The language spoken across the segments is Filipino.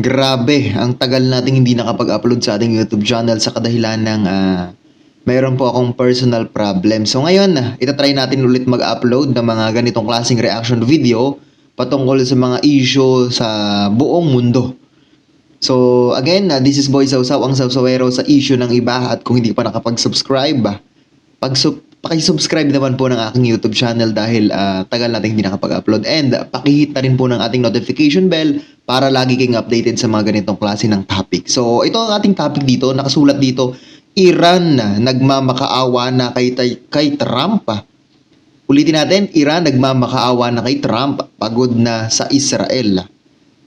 grabe, ang tagal nating hindi nakapag-upload sa ating YouTube channel sa kadahilan ng ah, mayroon po akong personal problem. So ngayon, itatry natin ulit mag-upload ng mga ganitong klaseng reaction video patungkol sa mga issue sa buong mundo. So again, ah, this is Boy Sausaw, ang Sausawero sa issue ng iba at kung hindi pa nakapag-subscribe, ah, pag paki-subscribe naman po ng aking YouTube channel dahil ah, tagal natin hindi nakapag-upload and ah, pakihit na rin po ng ating notification bell para lagi kayong updated sa mga ganitong klase ng topic. So ito ang ating topic dito, nakasulat dito, Iran na nagmamakaawa na kay, kay Trump. Ulitin natin, Iran nagmamakaawa na kay Trump, pagod na sa Israel.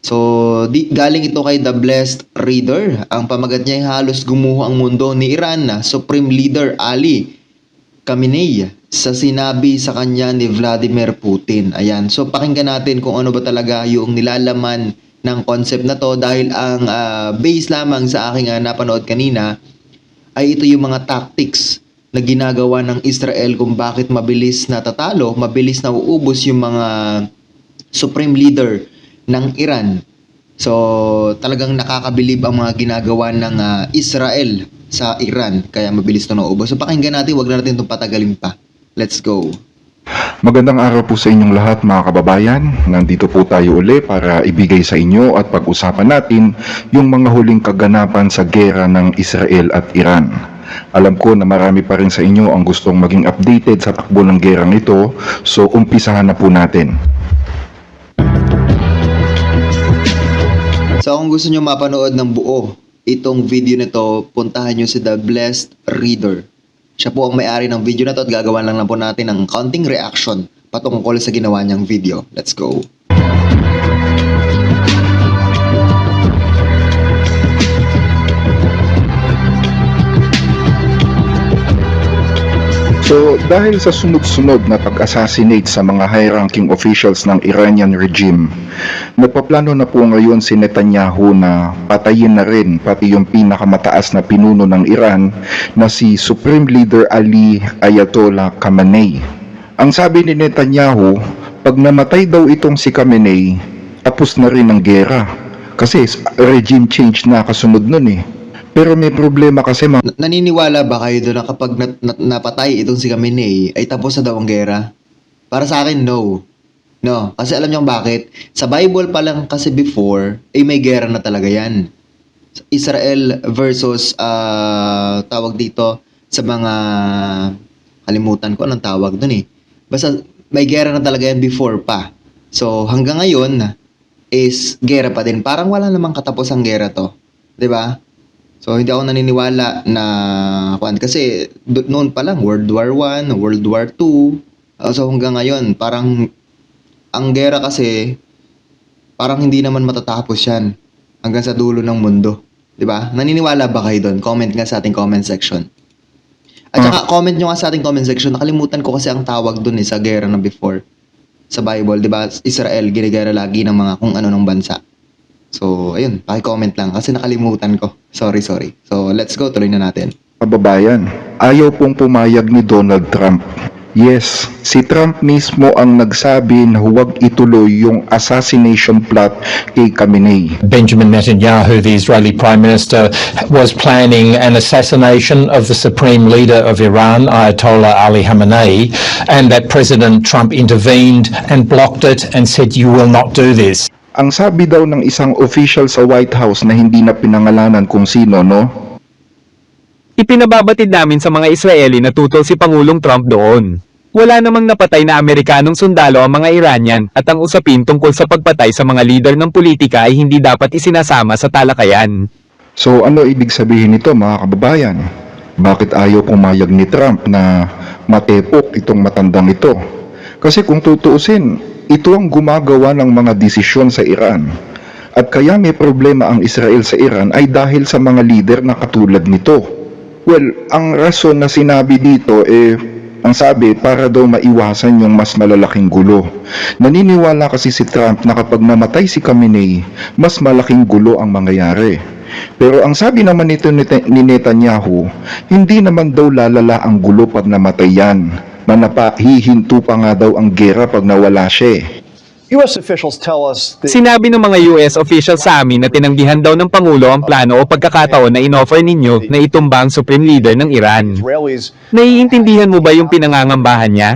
So, di, galing ito kay The Blessed Reader. Ang pamagat niya ay halos gumuho ang mundo ni Iran na Supreme Leader Ali Khamenei sa sinabi sa kanya ni Vladimir Putin. Ayan. So, pakinggan natin kung ano ba talaga yung nilalaman ng concept na to dahil ang ah, base lamang sa aking ah, napanood kanina ay ito yung mga tactics na ginagawa ng Israel kung bakit mabilis natatalo, mabilis na uubos yung mga supreme leader ng Iran. So, talagang nakakabilib ang mga ginagawa ng ah, Israel sa Iran. Kaya mabilis ito naubos. So, pakinggan natin, wag na natin itong patagalin pa. Let's go. Magandang araw po sa inyong lahat mga kababayan. Nandito po tayo uli para ibigay sa inyo at pag-usapan natin yung mga huling kaganapan sa gera ng Israel at Iran. Alam ko na marami pa rin sa inyo ang gustong maging updated sa takbo ng gerang ito, so umpisahan na po natin. So, kung gusto nyo mapanood ng buo itong video nito, puntahan nyo si The Blessed Reader. Siya po ang may-ari ng video na to at gagawa lang lang po natin ng counting reaction patungkol sa ginawa niyang video. Let's go. So, dahil sa sunod-sunod na pag-assassinate sa mga high-ranking officials ng Iranian regime, nagpaplano na po ngayon si Netanyahu na patayin na rin pati yung pinakamataas na pinuno ng Iran na si Supreme Leader Ali Ayatollah Khamenei. Ang sabi ni Netanyahu, pag namatay daw itong si Khamenei, tapos na rin ang gera. Kasi regime change na kasunod nun eh. Pero may problema kasi mga Na- naniniwala ba kayo doon na kapag nat- nat- napatay itong si Khamenei ay tapos na daw ang gera? Para sa akin, no. No, kasi alam niyo bakit? Sa Bible pa lang kasi before, ay may gera na talaga yan. Israel versus, ah, tawag dito, sa mga, kalimutan ko anong tawag doon eh. Basta, may gera na talaga yan before pa. So, hanggang ngayon, is gera pa din. Parang wala namang katapos ang gera to. 'Di ba? So, hindi ako naniniwala na, kwan, kasi noon pa lang, World War 1, World War 2, uh, so hanggang ngayon, parang, ang gera kasi, parang hindi naman matatapos yan hanggang sa dulo ng mundo. 'Di ba? Naniniwala ba kayo doon? Comment nga sa ating comment section. At saka, comment nyo nga sa ating comment section. Nakalimutan ko kasi ang tawag doon eh, sa gera na before. Sa Bible, 'di ba? Israel, ginigera lagi ng mga kung ano ng bansa. So, ayun, paki-comment lang kasi nakalimutan ko. Sorry, sorry. So, let's go, tuloy na natin. kababayan, ayaw pong pumayag ni Donald Trump. Yes, si Trump mismo ang nagsabi na huwag ituloy yung assassination plot kay Khamenei. Benjamin Netanyahu, the Israeli Prime Minister, was planning an assassination of the supreme leader of Iran, Ayatollah Ali Khamenei, and that President Trump intervened and blocked it and said, You will not do this. Ang sabi daw ng isang official sa White House na hindi na pinangalanan kung sino, no? Ipinababatid namin sa mga Israeli na tutol si Pangulong Trump doon. Wala namang napatay na Amerikanong sundalo ang mga Iranian at ang usapin tungkol sa pagpatay sa mga leader ng politika ay hindi dapat isinasama sa talakayan. So ano ibig sabihin nito mga kababayan? Bakit ayaw pumayag ni Trump na matepok itong matandang ito? Kasi kung tutuusin, ito ang gumagawa ng mga desisyon sa Iran. At kaya may problema ang Israel sa Iran ay dahil sa mga leader na katulad nito. Well, ang rason na sinabi dito eh ang sabi para daw maiwasan yung mas malalaking gulo. Naniniwala kasi si Trump na kapag namatay si Khamenei, mas malaking gulo ang mangyayari. Pero ang sabi naman nito ni Netanyahu, hindi naman daw lalala ang gulo pag namatay yan. Manapa, hihinto pa nga daw ang gera pag nawala siya. eh. U.S. officials tell us that Sinabi ng mga US officials sa amin na tinanggihan daw ng Pangulo ang plano o pagkakataon na inoffer ninyo na itumba ang Supreme Leader ng Iran. Israelis Naiintindihan mo ba yung pinangangambahan niya?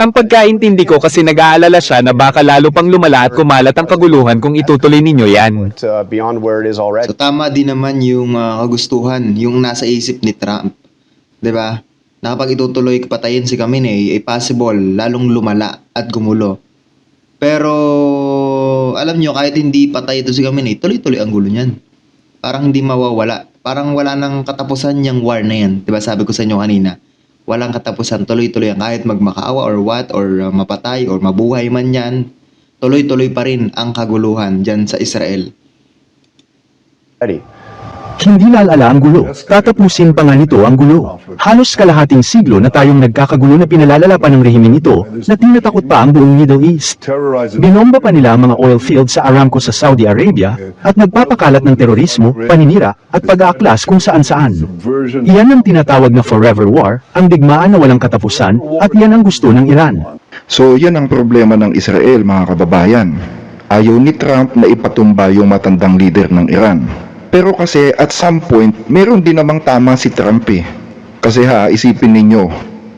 Ang pagkaintindi ko kasi nag-aalala siya na baka lalo pang lumala at kumalat ang kaguluhan kung itutuloy ninyo yan. uh, beyond where it is already. So tama din naman yung ah, kagustuhan, yung nasa isip ni Trump. 'Di ba? Na kapag itutuloy patayin si Khamenei, ay possible lalong lumala at gumulo. Pero alam nyo, kahit hindi patay ito si Khamenei, tuloy-tuloy ang gulo niyan. Parang hindi mawawala. Parang wala nang katapusan yung war na yan. 'Di ba sabi ko sa inyo kanina? Walang katapusan, tuloy-tuloy yan. Kahit magmakaawa or what, or ah, mapatay, or mabuhay man yan, tuloy-tuloy pa rin ang kaguluhan dyan sa Israel. Hindi lalala ang gulo. Tatapusin pa nga nito ang gulo. Halos kalahating siglo na tayong nagkakagulo na pinalalala pa ng rehimeng ito na tinatakot pa ang buong Middle East. Binomba pa nila ang mga oil fields sa Aramco sa Saudi Arabia at nagpapakalat ng terorismo, paninira at pag-aaklas kung saan-saan. Iyan ang tinatawag na forever war, ang digmaan na walang katapusan at iyan ang gusto ng Iran. So yan ang problema ng Israel mga kababayan. Ayaw ni Trump na ipatumba yung matandang leader ng Iran. Pero kasi at some point, meron din namang tama si Trump eh. Kasi ha, isipin ninyo,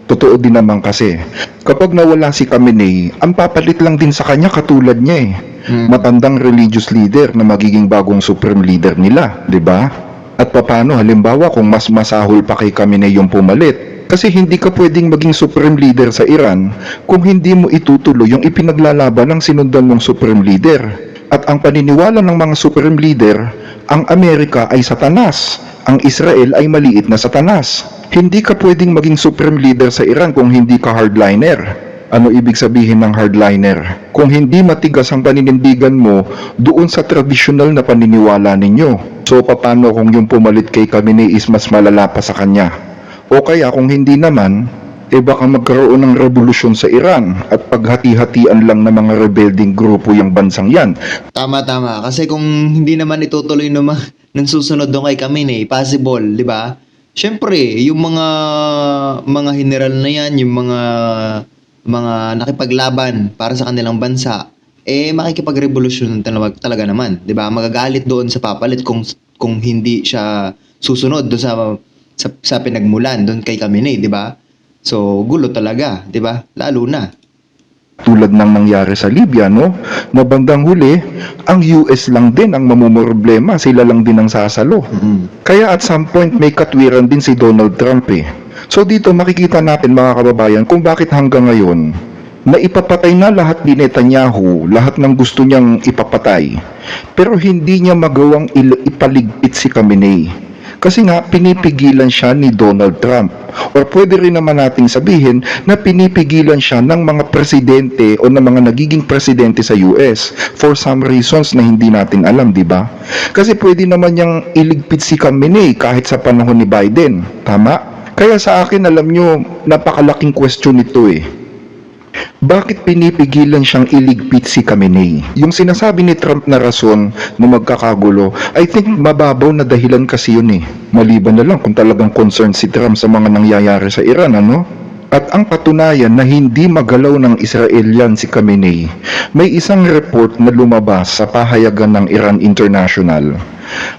totoo din naman kasi, kapag nawala si Khamenei, ang papalit lang din sa kanya katulad niya eh. Matandang religious leader na magiging bagong supreme leader nila, 'di ba? At papano halimbawa kung mas masahol pa kay Khamenei yung pumalit? Kasi hindi ka pwedeng maging supreme leader sa Iran kung hindi mo itutuloy yung ipinaglalaban ng sinundan mong supreme leader. At ang paniniwala ng mga supreme leader, ang Amerika ay satanas, ang Israel ay maliit na satanas. Hindi ka pwedeng maging supreme leader sa Iran kung hindi ka hardliner. Ano ibig sabihin ng hardliner? Kung hindi matigas ang paninindigan mo doon sa tradisyonal na paniniwala ninyo. So paano kung yung pumalit kay Khamenei is mas malala pa sa kanya? O kaya kung hindi naman, eh baka magkaroon ng revolusyon sa Iran at paghati-hatian lang ng mga rebelding grupo yung bansang yan. Tama, tama. Kasi kung hindi naman itutuloy mga, ng susunod doon kay Kamine, possible, di ba? Siyempre, yung mga mga general na yan, yung mga mga nakipaglaban para sa kanilang bansa, eh makikipagrevolusyon talaga, talaga naman, 'di ba? Magagalit doon sa papalit kung kung hindi siya susunod doon sa sa, sa pinagmulan doon kay Kamine, 'di ba? So, gulo talaga, 'di ba? Lalo na. tulad ng nangyari sa Libya, no? Na bandang huli, ang US lang din ang mamumroblema, sila lang din ang sasalo. Kaya at some point may katwiran din si Donald Trump eh. So dito makikita natin mga kababayan kung bakit hanggang ngayon na ipapatay na lahat ni Netanyahu, lahat ng gusto niyang ipapatay. Pero hindi niya magawang ipaligpit si Khamenei. Kasi nga, pinipigilan siya ni Donald Trump. Or pwede rin naman nating sabihin na pinipigilan siya ng mga presidente o ng mga nagiging presidente sa US for some reasons na hindi natin alam, di ba? Kasi pwede naman niyang iligpit si Khamenei kahit sa panahon ni Biden. Tama? Kaya sa akin, alam nyo, napakalaking question ito eh. Bakit pinipigilan siyang iligpit si Khamenei? Yung sinasabi ni Trump na rason na magkakagulo, I think mababaw na dahilan kasi yun eh. Maliban na lang kung talagang concerned si Trump sa mga nangyayari sa Iran, ano? At ang patunayan na hindi magalaw ng Israelian si Khamenei, may isang report na lumabas sa pahayagan ng Iran International.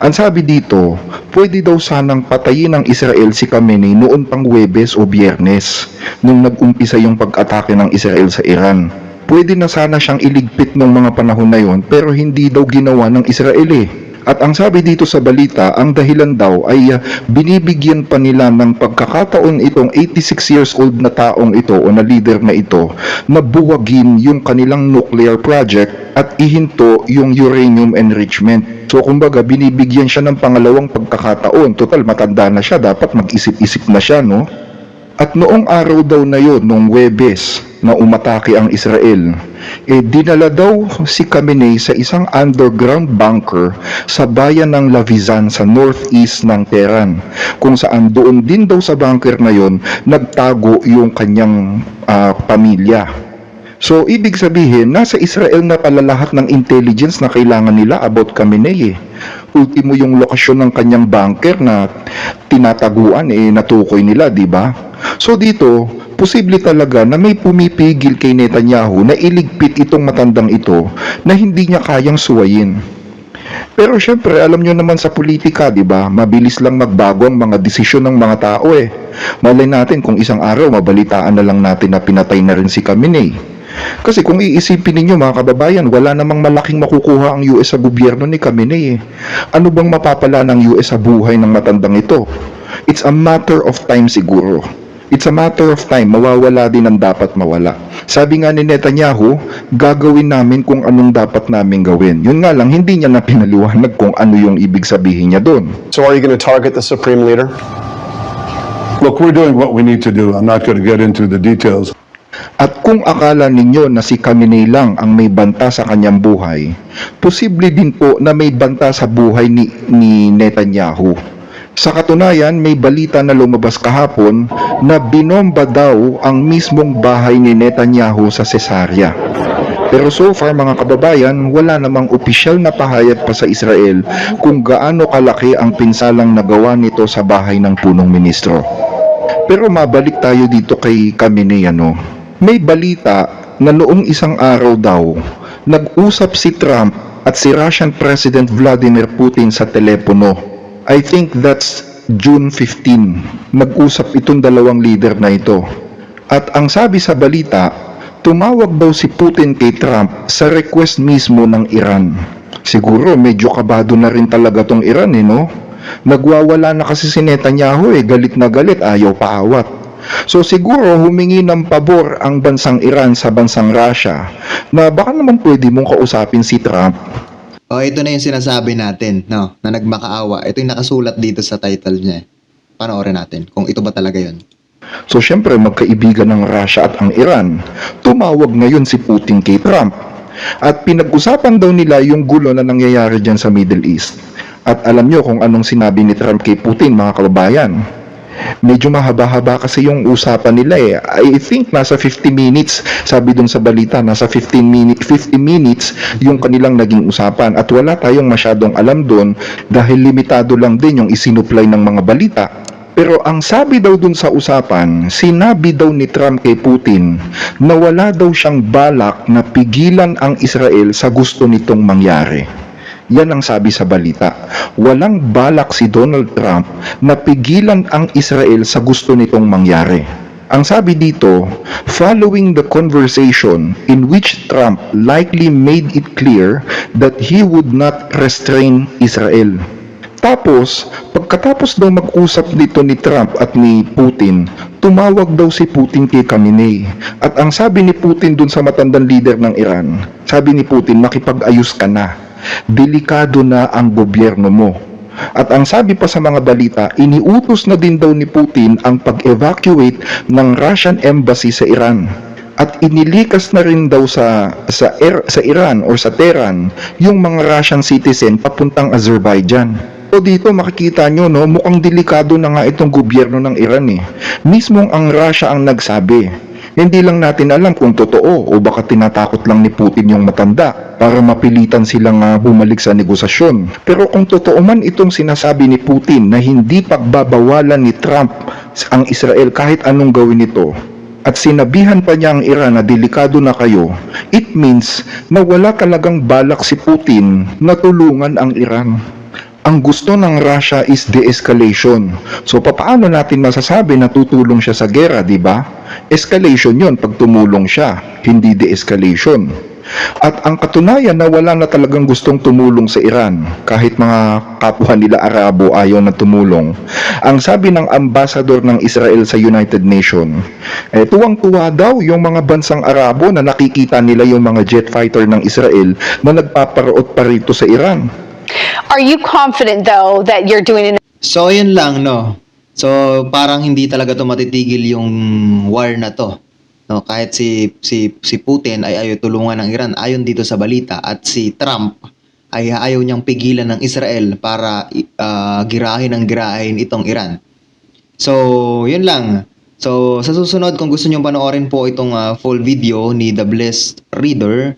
Ang sabi dito, pwede daw sanang patayin ng Israel si Khamenei noon pang Webes o Biyernes, nung nag-umpisa yung pag-atake ng Israel sa Iran. Pwede na sana siyang iligpit ng mga panahon na yon pero hindi daw ginawa ng Israel eh. At ang sabi dito sa balita, ang dahilan daw ay ah, binibigyan pa nila ng pagkakataon itong 86 years old na taong ito o na leader na ito na buwagin yung kanilang nuclear project at ihinto yung uranium enrichment. So kumbaga binibigyan siya ng pangalawang pagkakataon. Total matanda na siya, dapat mag-isip-isip na siya, no? At noong araw daw na yon, noong Webes, na umatake ang Israel, eh dinala daw si Khamenei sa isang underground bunker sa bayan ng Lavizan sa northeast ng Tehran, kung saan doon din daw sa bunker na yon nagtago yung kanyang ah, pamilya. So, ibig sabihin, nasa Israel na pala lahat ng intelligence na kailangan nila about Khamenei eh. Ultimo yung lokasyon ng kanyang bunker na tinataguan eh natukoy nila, di ba? So dito, posible talaga na may pumipigil kay Netanyahu na iligpit itong matandang ito na hindi niya kayang suwayin. Pero syempre, alam nyo naman sa politika, di ba? Mabilis lang magbago ang mga desisyon ng mga tao eh. Malay natin kung isang araw mabalitaan na lang natin na pinatay na rin si Khamenei. Kasi kung iisipin ninyo mga kababayan, wala namang malaking makukuha ang US sa gobyerno ni Khamenei eh. Ano bang mapapala ng US sa buhay ng matandang ito? It's a matter of time siguro. It's a matter of time, mawawala din ang dapat mawala. Sabi nga ni Netanyahu, gagawin namin kung anong dapat namin gawin. Yun nga lang, hindi niya na pinaliwanag kung ano yung ibig sabihin niya doon. So are you going to target the supreme leader? Look, we're doing what we need to do. I'm not going to get into the details. At kung akala ninyo na si Khamenei lang ang may banta sa kanyang buhay, posible din po na may banta sa buhay ni, ni Netanyahu. Sa katunayan, may balita na lumabas kahapon na binomba daw ang mismong bahay ni Netanyahu sa Caesarea. Pero so far mga kababayan, wala namang opisyal na pahayag pa sa Israel kung gaano kalaki ang pinsalang nagawa nito sa bahay ng punong ministro. Pero mabalik tayo dito kay Khamenei ano. May balita na noong isang araw daw, nag-usap si Trump at si Russian President Vladimir Putin sa telepono. I think that's June 15. Nag-usap itong dalawang leader na ito. At ang sabi sa balita, tumawag daw si Putin kay Trump sa request mismo ng Iran. Siguro medyo kabado na rin talaga tong Iran eh no? Nagwawala na kasi si Netanyahu eh, galit na galit, ayaw paawat. So siguro humingi ng pabor ang bansang Iran sa bansang Russia na baka naman pwede mong kausapin si Trump O ito na yung sinasabi natin, no, na nagmakaawa. Ito yung nakasulat dito sa title niya. Panoorin natin kung ito ba talaga yun. So syempre magkaibigan ng Russia at ang Iran. Tumawag ngayon si Putin kay Trump. At pinag-usapan daw nila yung gulo na nangyayari dyan sa Middle East. At alam nyo kung anong sinabi ni Trump kay Putin mga kababayan. Medyo mahaba-haba kasi yung usapan nila eh. I think nasa 50 minutes, sabi dun sa balita, nasa 15 minutes, 50 minutes yung kanilang naging usapan. At wala tayong masyadong alam dun dahil limitado lang din yung isinuplay ng mga balita. Pero ang sabi daw dun sa usapan, sinabi daw ni Trump kay Putin na wala daw siyang balak na pigilan ang Israel sa gusto nitong mangyari. Yan ang sabi sa balita. Walang balak si Donald Trump na pigilan ang Israel sa gusto nitong mangyari. Ang sabi dito, following the conversation in which Trump likely made it clear that he would not restrain Israel. Tapos, pagkatapos daw mag-usap dito ni Trump at ni Putin, tumawag daw si Putin kay Khamenei. At ang sabi ni Putin dun sa matandang leader ng Iran, sabi ni Putin, makipag-ayos ka na. Delikado na ang gobyerno mo. At ang sabi pa sa mga balita, iniutos na din daw ni Putin ang pag-evacuate ng Russian embassy sa Iran. At inilikas na rin daw sa sa, Er- sa Iran or sa Tehran yung mga Russian citizen papuntang Azerbaijan. So dito makikita nyo no, mukhang delikado na nga itong gobyerno ng Iran eh. Mismong ang Russia ang nagsabi. Hindi lang natin alam kung totoo o baka tinatakot lang ni Putin yung matanda para mapilitan silang ah, bumalik sa negosasyon. Pero kung totoo man itong sinasabi ni Putin na hindi pagbabawalan ni Trump ang Israel kahit anong gawin ito, at sinabihan pa niya ang Iran na delikado na kayo, it means na wala talagang balak si Putin na tulungan ang Iran. Ang gusto ng Russia is de-escalation. So papaano natin masasabi na tutulong siya sa gera, di ba? Escalation 'yon pag tumulong siya, hindi de-escalation. At ang katunayan na wala na talagang gustong tumulong sa Iran, kahit mga kapwa nila Arabo ayaw na tumulong. Ang sabi ng ambassador ng Israel sa United Nations, eh, tuwang-tuwa daw yung mga bansang Arabo na nakikita nila yung mga jet fighter ng Israel na nagpaparoot pa rito sa Iran. Are you confident, though, that you're doing an So, yun lang, no? So, parang hindi talaga to matitigil yung war na to. No, kahit si si si Putin ay ayaw tulungan ng Iran ayon dito sa balita at si Trump ay ayaw niyang pigilan ng Israel para ah, girahin ng girahin itong Iran. So, yun lang. So, sa susunod kung gusto niyo panoorin po itong ah, full video ni The Blessed Reader,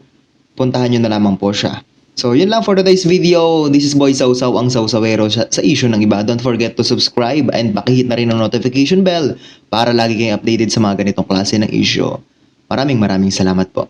puntahan niyo na lamang po siya. So, yun lang for today's video. This is Boy Sausaw, ang sausawero sa, issue ng iba. Don't forget to subscribe and pakihit na rin ang notification bell para lagi kayong updated sa mga ganitong klase ng issue. Maraming maraming salamat po.